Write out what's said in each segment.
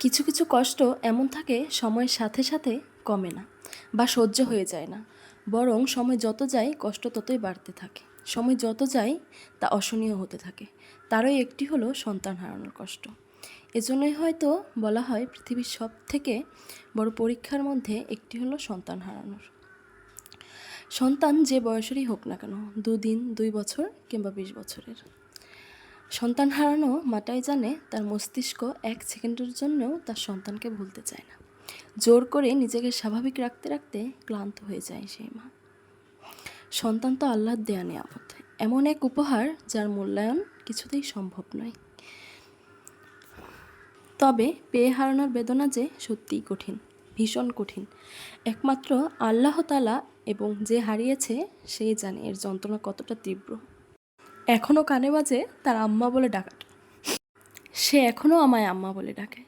কিছু কিছু কষ্ট এমন থাকে সময়ের সাথে সাথে কমে না বা সহ্য হয়ে যায় না। বরং সময় যত যায়, কষ্ট ততই বাড়তে থাকে। সময় যত যায়, তা অসহনীয় হতে থাকে। তারই একটি হলো সন্তান হারানোর কষ্ট। এজন্যই হয়তো বলা হয় পৃথিবীর সব থেকে বড় পরীক্ষার মধ্যে একটি হলো সন্তান হারানোর। সন্তান যে বয়সেরই হোক না কেন, দুদিন, দুই বছর কিংবা বিশ বছরের। সন্তান হারানো মাটাই জানে তার মস্তিষ্ক এক সেকেন্ডের জন্যও তার সন্তানকে ভুলতে চায় না। জোর করে নিজেকে স্বাভাবিক রাখতে রাখতে ক্লান্ত হয়ে যায় সেই মা। সন্তান তো আল্লাহর দেয়া নিয়ামত। এমন এক উপহার যার মূল্যায়ন কিছুতেই সম্ভব নয়। তবে পেয়ে হারানোর বেদনা যে সত্যিই কঠিন, ভীষণ কঠিন। একমাত্র আল্লাহ তালা এবং যে হারিয়েছে সেই জানে এর যন্ত্রণা কতটা তীব্র। এখনও কানে বাজে তার আম্মা বলে ডাকাটা সে এখনও আমায় আম্মা বলে ডাকে।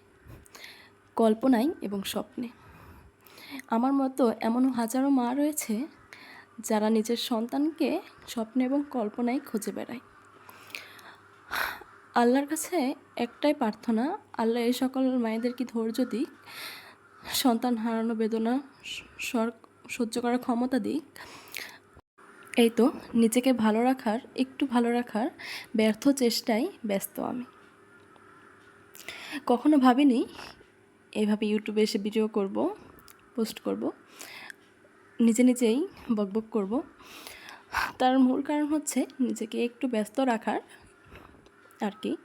কল্পনায় এবং স্বপ্নে। আমার মতো এমনও হাজারো মা রয়েছে যারা নিজের সন্তানকে স্বপ্নে এবং কল্পনায় খুঁজে বেড়ায়। আল্লাহর কাছে একটাই প্রার্থনা, আল্লাহ এই সকল মায়েদের কি ধৈর্য দিক? সন্তান হারানো বেদনা স্বর- সহ্য করার ক্ষমতা দিক? এই তো, নিজেকে ভালো রাখার, একটু ভালো রাখার ব্যর্থ চেষ্টায় ব্যস্ত আমি। কখনো ভাবিনি এভাবে ইউটিউবে এসে ভিডিও করব পোস্ট করব, নিজে নিজেই বকবক করব। তার মূল কারণ হচ্ছে নিজেকে একটু ব্যস্ত রাখার আর কি।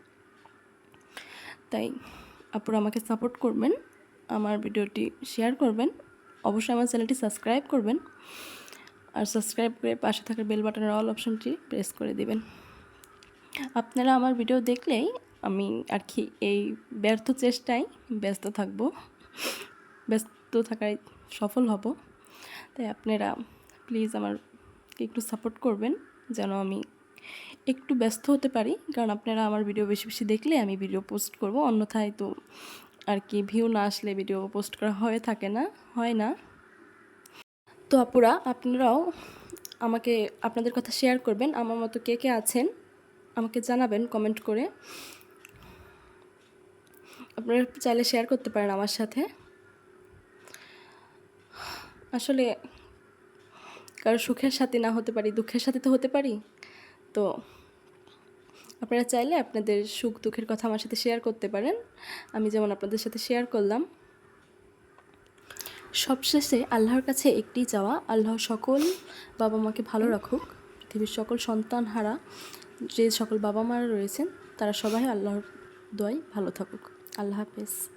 তাই আপনারা আমাকে সাপোর্ট করবেন, আমার ভিডিওটি শেয়ার করবেন, অবশ্যই আমার চ্যানেলটি সাবস্ক্রাইব করবেন। আর সাবস্ক্রাইব করে পাশে থাকা বেল বাটনের অল অপশনটি প্রেস করে দিবেন। আপনারা আমার ভিডিও দেখলেই আমি আর কি এই ব্যর্থ চেষ্টায় ব্যস্ত থাকব। ব্যস্ত থাকায় সফল হব। তাই আপনারা প্লিজ আমারকে একটু সাপোর্ট করবেন, যেন আমি একটু ব্যস্ত হতে পারি। কারণ আপনারা আমার ভিডিও বেশি বেশি দেখলে আমি ভিডিও পোস্ট করব। অন্যথায় তো আর কি ভিউ না আসলে ভিডিও পোস্ট করা হয়ে থাকে না, হয় না। তো আপুরা, আপনারাও আমাকে আপনাদের কথা শেয়ার করবেন। আমার মতো কে কে আছেন, আমাকে জানাবেন কমেন্ট করে। আপনারা চাইলে শেয়ার করতে পারেন আমার সাথে। আসলে কারও সুখের সাথে না হতে পারি, দুঃখের সাথে তো হতে পারি। তো আপনারা চাইলে আপনাদের সুখ দুঃখের কথা আমার সাথে শেয়ার করতে পারেন। আমি যেমন আপনাদের সাথে শেয়ার করলাম। সবশেষে আল্লাহর কাছে একটি যাওয়া, আল্লাহ সকল বাবা মাকে ভালো রাখুক। পৃথিবীর সকল সন্তান হারা যে সকল বাবা মারা রয়েছেন, তারা সবাই আল্লাহর দয় ভালো থাকুক। আল্লাহ হাফেজ।